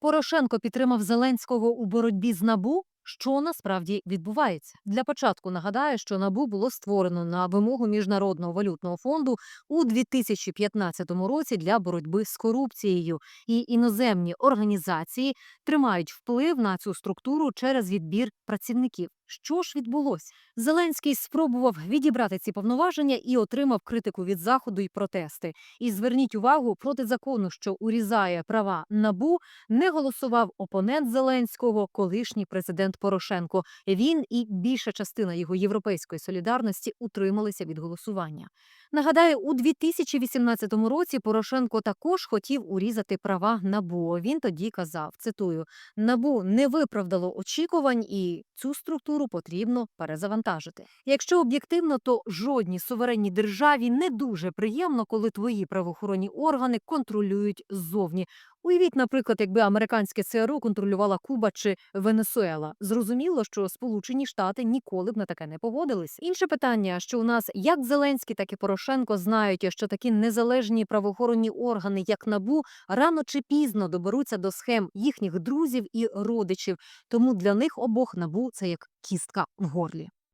Порошенко підтримав Зеленського у боротьбі з набу. Що насправді відбувається для початку? Нагадаю, що набу було створено на вимогу міжнародного валютного фонду у 2015 році для боротьби з корупцією, і іноземні організації тримають вплив на цю структуру через відбір працівників. Що ж відбулося? Зеленський спробував відібрати ці повноваження і отримав критику від заходу і протести. І зверніть увагу проти закону, що урізає права набу, не голосував опонент Зеленського, колишній президент Порошенко. Він і більша частина його європейської солідарності утрималися від голосування. Нагадаю, у 2018 році Порошенко також хотів урізати права набу. Він тоді казав: цитую: набу не виправдало очікувань, і цю структуру потрібно перезавантажити. Якщо об'єктивно, то жодній суверенній державі не дуже приємно, коли твої правоохоронні органи контролюють ззовні. Уявіть, наприклад, якби американське ЦРУ контролювала Куба чи Венесуела. Зрозуміло, що Сполучені Штати ніколи б на таке не погодились. Інше питання, що у нас як Зеленський, так і Порошенко знають, що такі незалежні правоохоронні органи, як НАБУ, рано чи пізно доберуться до схем їхніх друзів і родичів. Тому для них обох НАБУ це як кістка в горлі.